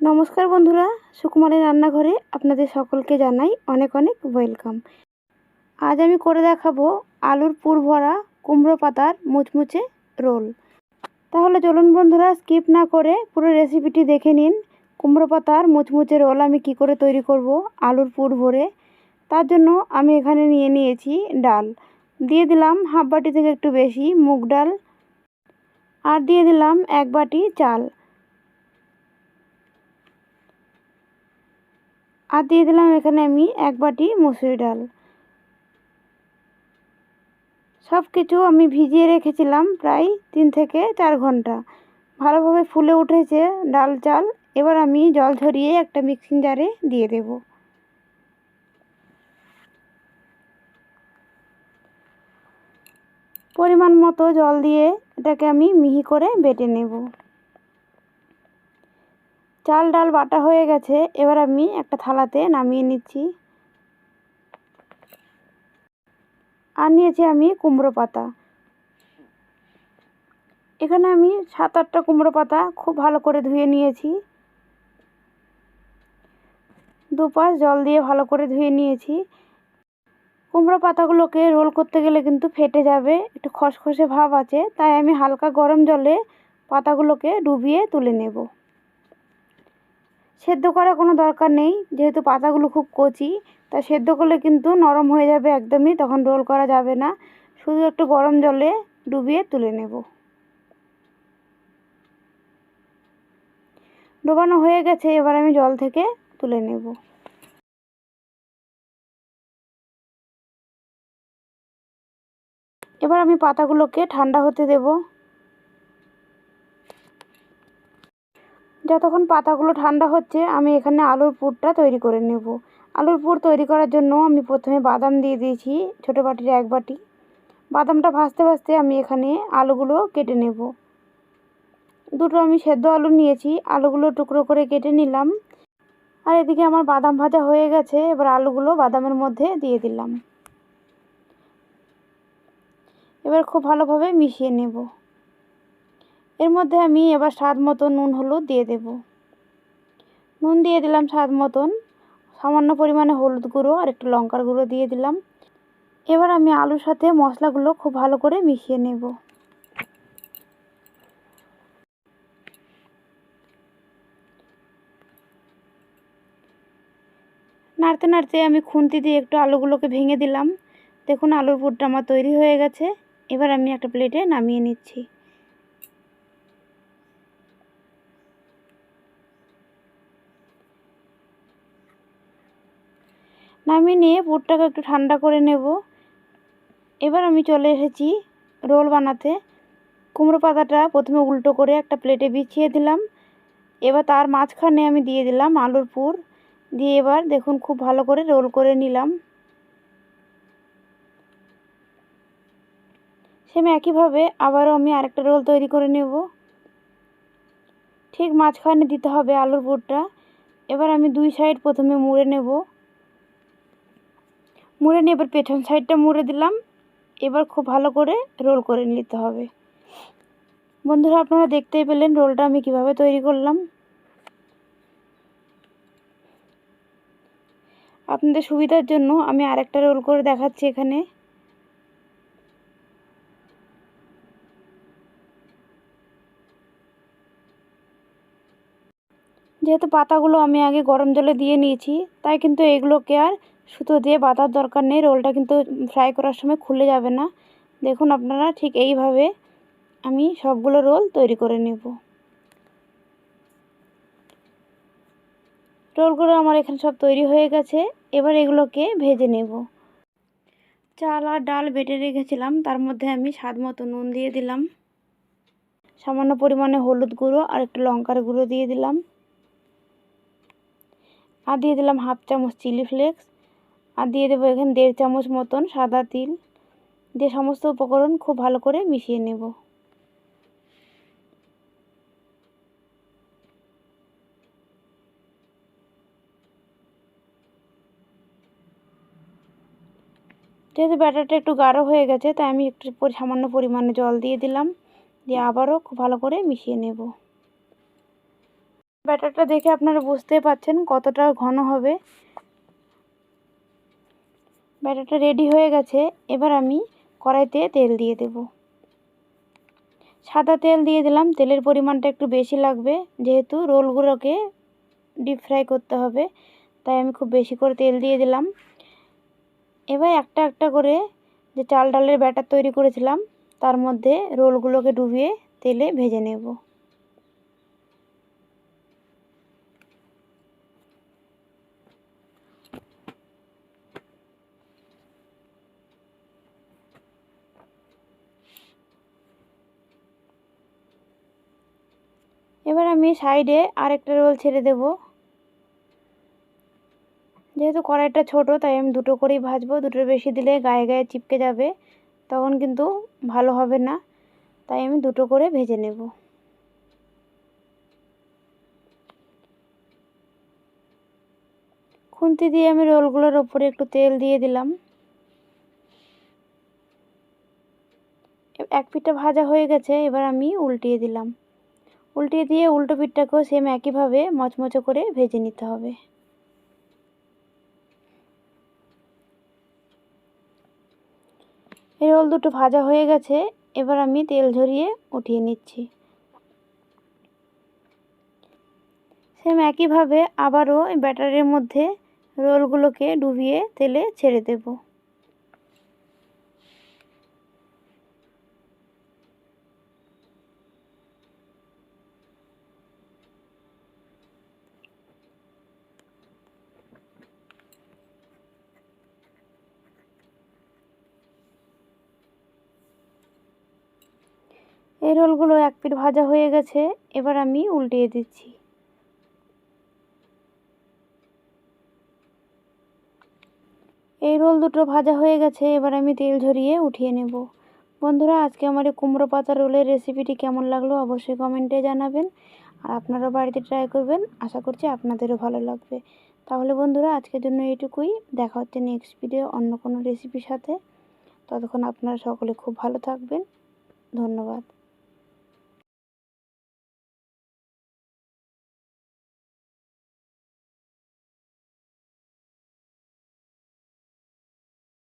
নমস্কার বন্ধুরা, সুকুমারের রান্নাঘরে আপনাদের সকলকে জানাই অনেক অনেক ওয়েলকাম। আজ আমি করে দেখাবো আলুর পুর ভরা কুমড়ো পাতার মুচমুচে রোল। তাহলে চলুন বন্ধুরা স্কিপ না করে পুরো রেসিপিটি দেখে নিন। কুমড়ো পাতার মুচমুচে রোল আমি কি করে তৈরি করব আলুর পুর ভরে। তার জন্য আমি এখানে নিয়ে নিয়েছি ডাল। দিয়ে দিলাম হাফ বাটি থেকে একটু বেশি মুগ ডাল। আর দিয়ে দিলাম এক বাটি চাল। আর দিয়ে দিলাম এখানে আমি এক বাটি মুসুরি ডাল। সব কিছু আমি ভিজিয়ে রেখেছিলাম প্রায় তিন থেকে চার ঘণ্টা। ভালোভাবে ফুলে উঠেছে ডাল চাল। এবার আমি জল ঝরিয়ে একটা মিক্সিং জারে দিয়ে দেব। পরিমাণ মতো জল দিয়ে এটাকে আমি মিহি করে বেটে নেব। চাল, ডাল বাটা হয়ে গেছে। এবার আমি একটা থালাতে নামিয়ে নিচ্ছি। আর নিয়েছি আমি কুমড়ো পাতা। এখানে আমি সাত আটটা কুমড়ো পাতা খুব ভালো করে ধুয়ে নিয়েছি। দুপাশ জল দিয়ে ভালো করে ধুয়ে নিয়েছি। কুমড়ো পাতাগুলোকে রোল করতে গেলে কিন্তু ফেটে যাবে, একটু খসখসে ভাব আছে। তাই আমি হালকা গরম জলে পাতাগুলোকে ডুবিয়ে তুলে নেব। সেদ্ধ করার কোনো দরকার নেই, যেহেতু পাতাগুলো খুব কচি, তা সেদ্ধ করলে কিন্তু নরম হয়ে যাবে একদমই, তখন রোল করা যাবে না। শুধু একটু গরম জলে ডুবিয়ে তুলে নেব। ডোবানো হয়ে গেছে, এবার আমি জল থেকে তুলে নেব। এবার আমি পাতাগুলোকে ঠান্ডা হতে দেবো। যতক্ষণ পাতাগুলো ঠান্ডা হচ্ছে, আমি এখানে আলুর পুরটা তৈরি করে নেব। আলুর পুর তৈরি করার জন্য আমি প্রথমে বাদাম দিয়ে দিয়েছি, ছোটো বাটির এক বাটি। বাদামটা ভাজতে ভাজতে আমি এখানে আলুগুলো কেটে নেব। দুটো আমি সেদ্ধ আলু নিয়েছি, আলুগুলো টুকরো করে কেটে নিলাম। আর এদিকে আমার বাদাম ভাজা হয়ে গেছে, এবার আলুগুলো বাদামের মধ্যে দিয়ে দিলাম। এবার খুব ভালোভাবে মিশিয়ে নেব। এর মধ্যে আমি এবার স্বাদ মতো নুন, হলুদ দিয়ে দেব। নুন দিয়ে দিলাম স্বাদ মতন। সামান্য পরিমাণে হলুদ গুঁড়ো আর একটু লঙ্কার গুঁড়ো দিয়ে দিলাম। এবার আমি আলুর সাথে মশলাগুলো খুব ভালো করে মিশিয়ে নেব। নাড়তে নাড়তে আমি খুন্তি দিয়ে একটু আলুগুলোকে ভেঙে দিলাম। দেখুন আলুর পুরটা আমার তৈরি হয়ে গেছে। এবার আমি একটা প্লেটে নামিয়ে নিচ্ছি। নামিয়ে নিয়ে পুরটাকে একটু ঠান্ডা করে নেব। এবার আমি চলে এসেছি রোল বানাতে। কুমড়ো পাতাটা প্রথমে উল্টো করে একটা প্লেটে বিছিয়ে দিলাম। এবার তার মাঝখানে আমি দিয়ে দিলাম আলুর পুর। দিয়ে এবার দেখুন খুব ভালো করে রোল করে নিলাম। সেম একইভাবে আবারও আমি আরেকটা রোল তৈরি করে নেব। ঠিক মাঝখানে দিতে হবে আলুর পুরটা। এবার আমি দুই সাইড প্রথমে মুড়ে নেব। মুড়ে নিয়ে এবার পেছন সাইডটা মুড়ে দিলাম। এবার খুব ভালো করে রোল করে নিতে হবে। বন্ধুরা, আপনারা দেখতেই পেলেন রোলটা আমি কীভাবে তৈরি করলাম। আপনাদের সুবিধার জন্য আমি আরেকটা রোল করে দেখাচ্ছি এখানে। যেহেতু পাতাগুলো আমি আগে গরম জলে দিয়ে নিয়েছি, তাই কিন্তু এগুলোকে আর সুতো দিয়ে বাঁধার দরকার নেই, রোলটা কিন্তু ফ্রাই করার সময় খুলে যাবে না। দেখুন আপনারা, ঠিক এইভাবে আমি সবগুলো রোল তৈরি করে নেব। রোলগুলো আমার এখানে সব তৈরি হয়ে গেছে, এবার এগুলোকে ভেজে নেব। চাল আর ডাল বেটে রেখেছিলাম, তার মধ্যে আমি স্বাদ মতো নুন দিয়ে দিলাম। সামান্য পরিমাণে হলুদ গুঁড়ো আর একটু লঙ্কার গুঁড়ো দিয়ে দিলাম। আর দিয়ে দিলাম হাফ চামচ চিলি ফ্লেক্স। আর দিয়ে দেবো এখানে দেড় চামচ মতন সাদা তিল। দিয়ে সমস্ত উপকরণ খুব ভালো করে মিশিয়ে নেব। যেহেতু ব্যাটারটা একটু গাঢ় হয়ে গেছে, তাই আমি একটু সামান্য পরিমাণে জল দিয়ে দিলাম। দিয়ে আবারও খুব ভালো করে মিশিয়ে নেব। ব্যাটারটা দেখে আপনারা বুঝতে পারছেন কতটা ঘন হবে। ব্যাটারটা রেডি হয়ে গেছে, এবার আমি কড়াইতে তেল দিয়ে দেব। সাদা তেল দিয়ে দিলাম, তেলের পরিমাণটা একটু বেশি লাগবে, যেহেতু রোলগুলোকে ডিপ ফ্রাই করতে হবে, তাই আমি খুব বেশি করে তেল দিয়ে দিলাম। এবার একটা একটা করে যে চাল ডালের ব্যাটার তৈরি করেছিলাম, তার মধ্যে রোলগুলোকে ডুবিয়ে তেলে ভেজে নেব। এবার আমি সাইডে আরেকটা রোল ছেড়ে দেব। যেহেতু কড়াইটা ছোট, তাই আমি দুটো করেই ভাজবো। দুটোর বেশি দিলে গায়ে গায়ে চিপকে যাবে, তখন কিন্তু ভালো হবে না। তাই আমি দুটো করে ভেজে নেব। খুন্তি দিয়ে আমি রোলগুলোর ওপরে একটু তেল দিয়ে দিলাম। এক পিঠটা ভাজা হয়ে গেছে, এবার আমি উল্টিয়ে দিলাম। উল্টিয়ে দিয়ে উল্টো পিঠটাকেও সেম একইভাবে মচমচে করে ভেজে নিতে হবে। এই রোল দুটো ভাজা হয়ে গেছে, এবার আমি তেল ঝরিয়ে উঠিয়ে নিচ্ছি। সেম একইভাবে আবারও ব্যাটারের মধ্যে রোলগুলোকে ডুবিয়ে তেলে ছেড়ে দেবো। এই রোলগুলো এক পিঠ ভাজা হয়ে গেছে, এবার আমি উল্টিয়ে দিচ্ছি। এই রোল দুটো ভাজা হয়ে গেছে, এবার আমি তেল ঝরিয়ে উঠিয়ে নেব। বন্ধুরা, আজকে আমার এই কুমড়ো পাতা রোলের রেসিপিটি কেমন লাগল অবশ্যই কমেন্টে জানাবেন। আর আপনারাও বাড়িতে ট্রাই করবেন, আশা করছি আপনাদেরও ভালো লাগবে। তাহলে বন্ধুরা, আজকের জন্য এইটুকুই। দেখা হচ্ছে নেক্সট ভিডিও অন্য কোনো রেসিপির সাথে। ততক্ষণ আপনারা সকলে খুব ভালো থাকবেন। ধন্যবাদ।